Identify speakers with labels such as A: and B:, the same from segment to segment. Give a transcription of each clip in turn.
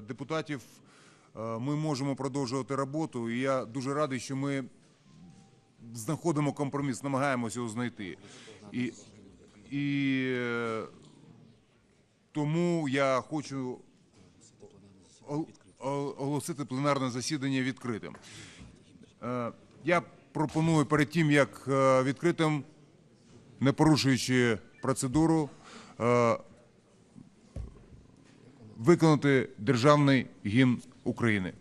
A: депутатів е, ми можемо продовжувати роботу. І я дуже радий, що ми знаходимо компроміс, намагаємося його знайти. І, і е, тому я хочу ол- ол- оголосити пленарне засідання відкритим. Е, Я пропоную перед тим, як відкритим, не порушуючи процедуру, виконати державний гімн України.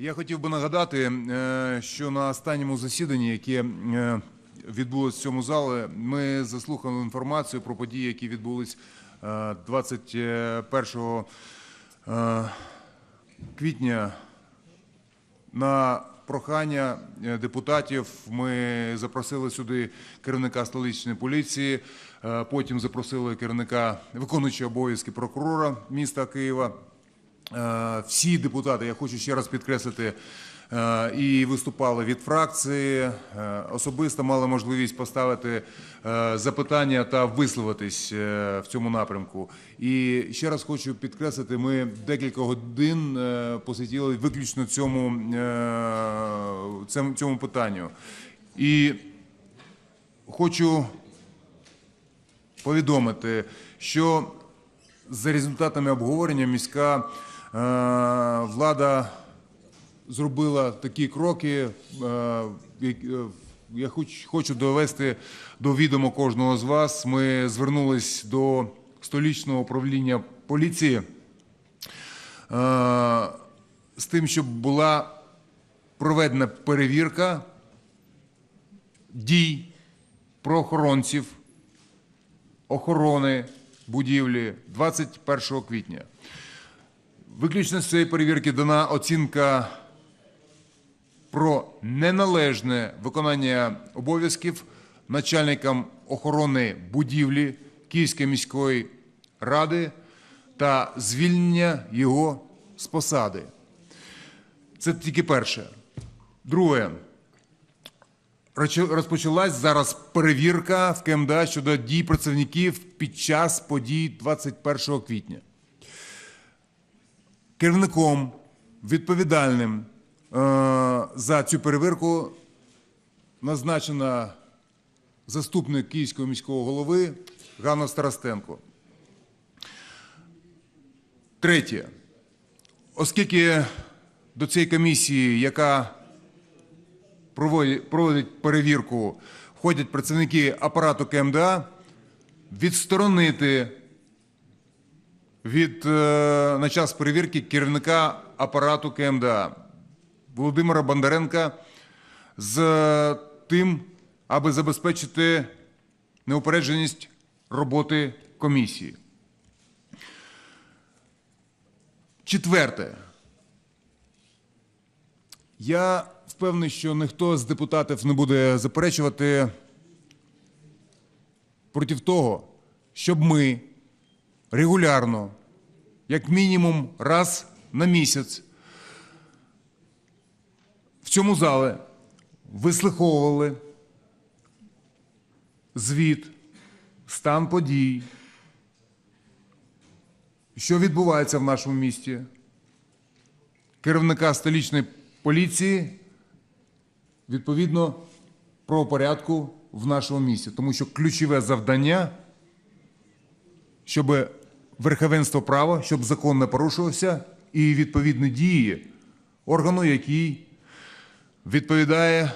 A: Я хотів би нагадати, е, що на останньому засіданні, яке е, відбулося в цьому залі, ми заслухали інформацію про події, які відбулись е, 21 е, квітня на прохання депутатів ми запросили сюди керівника столичної поліції, потім запросили керівника виконуючого обов'язки прокурора міста Києва. Е, Всі депутати, я хочу ще раз підкреслити, е, і виступали від фракції, е, особисто мали можливість поставити запитання та висловитись в цьому напрямку. І ще раз хочу підкреслити, ми декілька годин посвятили виключно цьому, цьому, питанню. І хочу повідомити, що за результатами обговорення міська влада зробила такі кроки. е, е, Я хочу довести до відома кожного з вас. Ми звернулись до столічного управління поліції е, з тим, щоб була проведена перевірка дій правоохоронців охорони будівлі 21 квітня. Виключно з цієї перевірки дана оцінка про неналежне виконання обов'язків начальникам охорони будівлі Київської міської ради та звільнення його з посади. Це тільки перше. Друге. Розпочалась зараз перевірка в КМДА щодо дій працівників під час подій 21 квітня. Керівником відповідальним е, за цю перевірку назначена заступник Київського міського голови Ганна Старостенко. Третє. Оскільки до цієї комісії, яка проводять перевірку, входять працівники апарату КМДА, відсторонити від, е, на час перевірки керівника апарату КМДА Володимира Бондаренка з тим, аби забезпечити неупередженість роботи комісії. Четверте. Я впевнений, що ніхто з депутатів не буде заперечувати проти того, щоб ми регулярно, як мінімум раз на місяць, в цьому залі вислуховували звіт, стан подій, що відбувається в нашому місті, керівника столічної поліції відповідно правопорядку в нашому місті. Тому що ключове завдання, щоб верховенство права, щоб закон не порушувався, і відповідні дії органу, який відповідає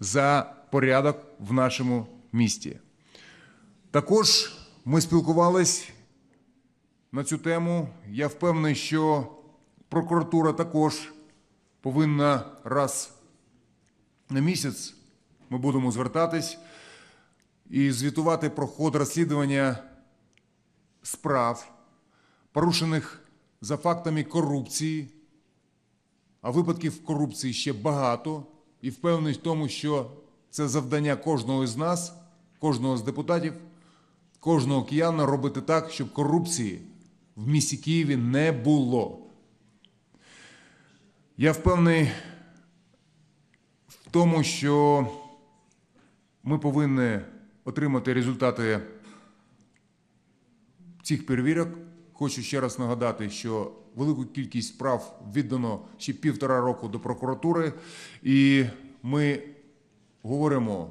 A: за порядок в нашому місті. Також ми спілкувались на цю тему. Я впевнений, що прокуратура також повинна раз на місяць ми будемо звертатись і звітувати про ход розслідування справ, порушених за фактами корупції, а випадків корупції ще багато, і впевнений в тому, що це завдання кожного з нас, кожного з депутатів, кожного кияна робити так, щоб корупції в місті Києві не було. Я впевнений в тому, що ми повинні отримати результати цих перевірок. Хочу ще раз нагадати, що велику кількість справ віддано ще півтора року до прокуратури, і ми говоримо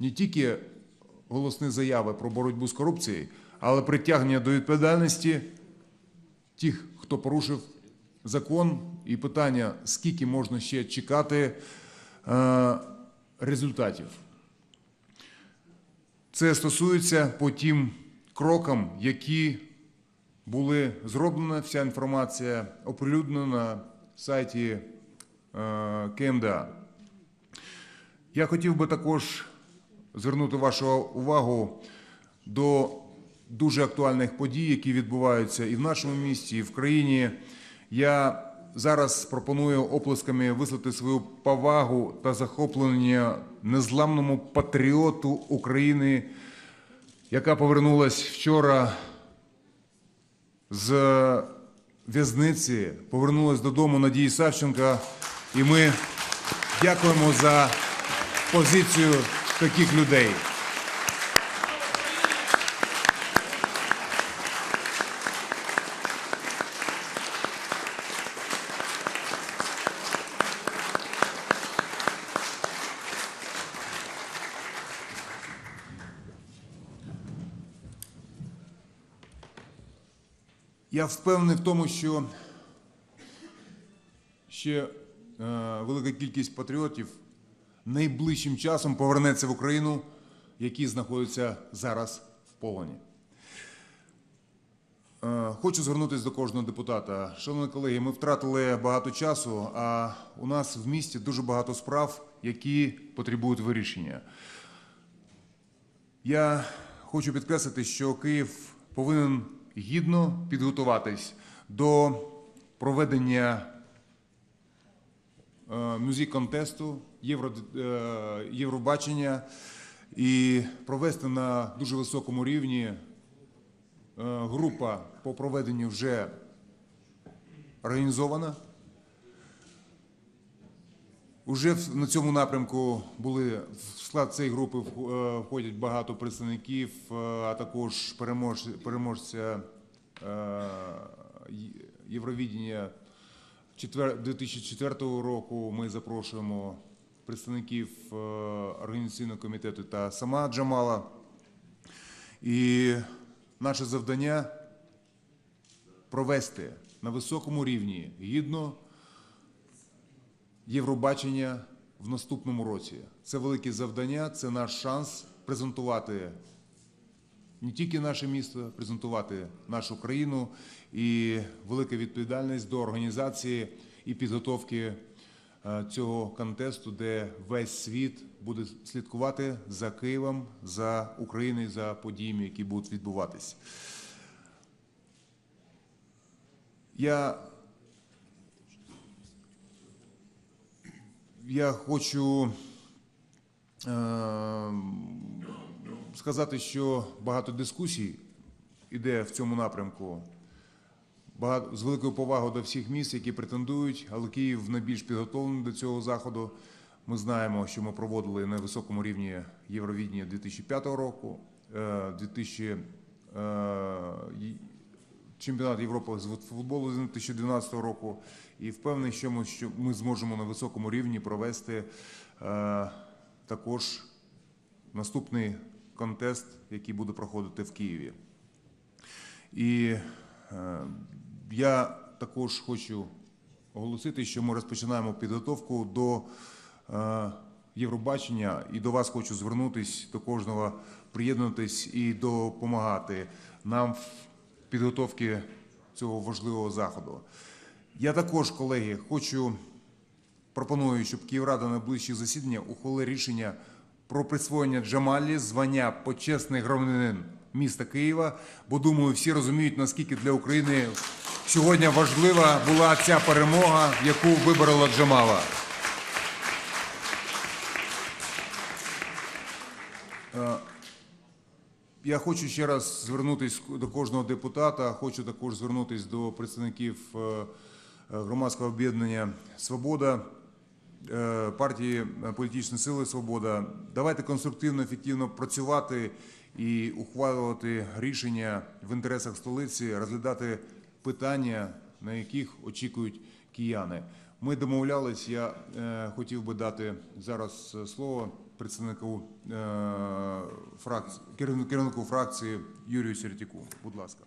A: не тільки голосні заяви про боротьбу з корупцією, але притягнення до відповідальності тих, хто порушив закон, і питання, скільки можна ще чекати е, результатів. Це стосується по тим крокам, які були зроблені. Вся інформація оприлюднена на сайті е, КМДА. Я хотів би також звернути вашу увагу до дуже актуальних подій, які відбуваються і в нашому місті, і в країні. Я зараз пропоную оплесками висловити свою повагу та захоплення незламному патріоту України, яка повернулась вчора з в'язниці, повернулась додому Надії Савченка, і ми дякуємо за позицію таких людей. Я впевнений в тому, що ще е, велика кількість патріотів найближчим часом повернеться в Україну, які знаходяться зараз в полоні. Е, Хочу звернутися до кожного депутата. Шановні колеги, ми втратили багато часу, а у нас в місті дуже багато справ, які потребують вирішення. Я хочу підкреслити, що Київ повинен гідно підготуватись до проведення музик-контесту, Євро, е, Євробачення і провести на дуже високому рівні. Е, Група по проведенню вже організована. Уже на цьому напрямку були в склад цієї групи е, входять багато представників, е, а також переможці, переможця е, Є- Євровідення четвер- 2004 року. Ми запрошуємо представників організаційного комітету та сама Джамала. І наше завдання провести на високому рівні гідно Євробачення в наступному році. Це велике завдання, це наш шанс презентувати не тільки наше місто, презентувати нашу країну і велика відповідальність до організації і підготовки е, цього контесту, де весь світ буде слідкувати за Києвом, за Україною, за подіями, які будуть відбуватись. Я, я хочу е, сказати, що багато дискусій іде в цьому напрямку. Багато, з великою повагою до всіх міст, які претендують, але Київ найбільш підготовлений до цього заходу. Ми знаємо, що ми проводили на високому рівні Євровідення 2005 року, е, 2000, е, чемпіонат Європи з футболу з 2012 року. І впевнений, що ми, що ми зможемо на високому рівні провести е, також наступний контест, який буде проходити в Києві. І е, я також хочу оголосити, що ми розпочинаємо підготовку до е, Євробачення, і до вас хочу звернутись до кожного, приєднатись і допомагати нам в підготовці цього важливого заходу. Я також, колеги, хочу пропоную, щоб Київрада на найближчі засідання ухвалила рішення про присвоєння Джамалі звання почесний громадянин міста Києва, бо думаю, всі розуміють, наскільки для України сьогодні важлива була ця перемога, яку виборола Джамала. Я хочу ще раз звернутися до кожного депутата. Хочу також звернутися до представників е, е, громадського об'єднання Свобода, е, партії політичної сили Свобода. Давайте конструктивно, ефективно працювати і ухвалювати рішення в інтересах столиці, розглядати питання, на яких очікують кияни. Ми домовлялись. Я хотів би дати зараз слово представнику е, фракції, керівнику, фракції Юрію Сертіку. Будь ласка.